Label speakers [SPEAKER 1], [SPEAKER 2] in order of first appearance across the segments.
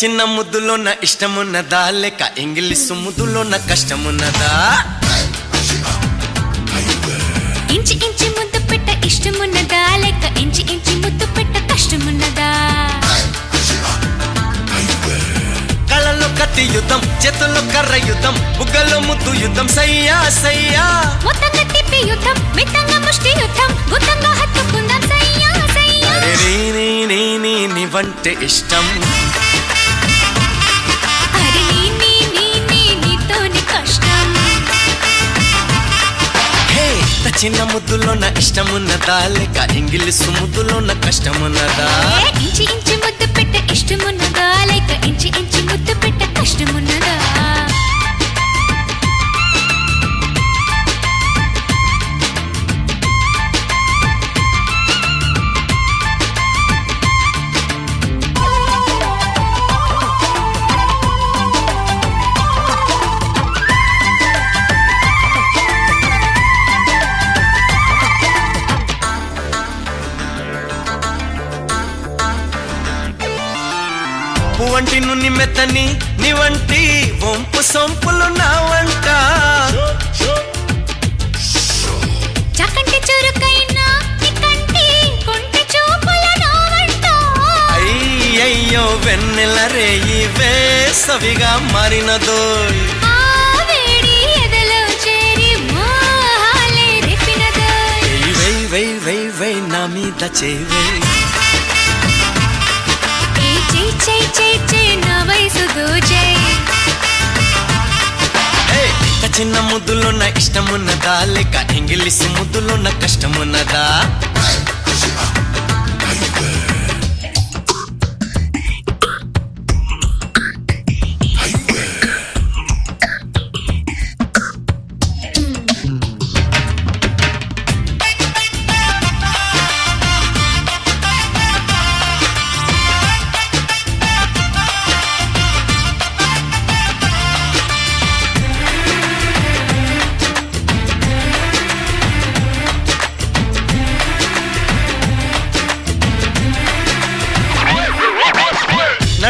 [SPEAKER 1] చిన్న ముద్దులోన ఇష్టమున్నదా లేక ఇంగ్లీషు ముద్దులోన కష్టమున్నదా?
[SPEAKER 2] ఇంచి ఇంచి ముద్దు పెట్ట ఇష్టమున్నదా లేక ఇంచి ఇంచి ముద్దు పెట్ట కష్టమున్నదా?
[SPEAKER 1] కళ్ళలో కత్తి యుద్ధం చేతుల్లో కర్ర యుద్ధం బుగ్గలో ముద్దు యుద్ధం సయ్యా సయ్యా.
[SPEAKER 2] మొత్తంగా తిప్పి యుద్ధం మిత్తంగా ముష్టి యుద్ధం గుత్తంగా హత్తుకుందాం సయ్యా సయ్యా.
[SPEAKER 1] నీ నీ నీ నీ నీవంటే ఇష్టం. చిన్న ముద్దులోన ఇష్టమున్నదా లేక ఇంగ్లీషు ముద్దులోన కష్టమున్నదా
[SPEAKER 2] ఇంచి ఇంచి ముద్దు పెట్ట ఇష్టమున్నదా లేక ఇంచి ఇంచి ముద్దు పెట్ట
[SPEAKER 1] పువ్వంటి నున్ని మెత్తని నీ వంటి వంపు సొంపులు నా వంట.
[SPEAKER 2] వంట.
[SPEAKER 1] అయ్యయ్యో వెన్నెల రేయి వేసవిగా మారినదోయ్
[SPEAKER 2] చేరి మోహాలే రేపినదోయ్.
[SPEAKER 1] వెయ్ వెయ్ వెయ్ వెయ్ వెయ్ నా మీద చేవే
[SPEAKER 2] ఏ చే చే నా వయసు దోచే.
[SPEAKER 1] చిన్న ముద్దులున్న ఇష్టమున్నదా? లేక ఇంగ్లీష్ ముద్దులున్న కష్టమున్నదా?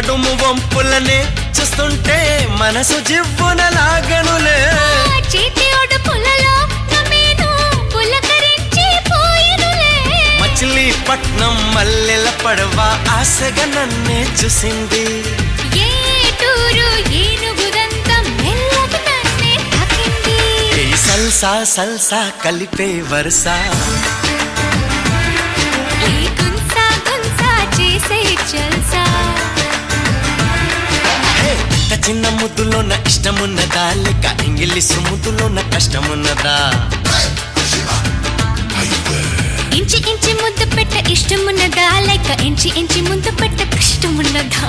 [SPEAKER 1] నడుము వంపులనే చూస్తుంటే మనసు జివ్వున లాగనులే మచిలీపట్నం మల్లెల పడవ ఆశగా నన్నే చూసింది. సల్సా సల్సా కలిపే వరుస. చిన్న ముద్దులోన ఇష్టమున్నదా? లేక ఇంగ్లీష్ ముద్దులోన కష్టమున్నదా?
[SPEAKER 2] ఇంచి ఇంచి ముద్దు పెట్ట ఇష్టమున్నదా? లేక ఇంచి ఇంచి ముద్దు పెట్ట కష్టమున్నదా?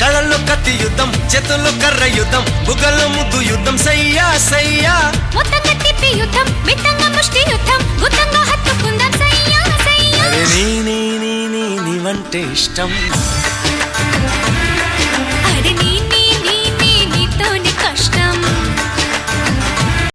[SPEAKER 1] కళ్ళల్లో కత్తి యుద్ధం చేతుల్లో కర్ర యుద్ధం బుగ్గల్లో ముద్దు యుద్ధం సయ్యా సయ్యా.
[SPEAKER 2] మొత్తంగా తిప్పి యుద్ధం మిత్తంగా ముష్టి యుద్ధం గుత్తంగా హత్తుకుందాం సయ్యా సయ్యా.
[SPEAKER 1] అరే నీ నీ నీ నీ నీవంటే ఇష్టం.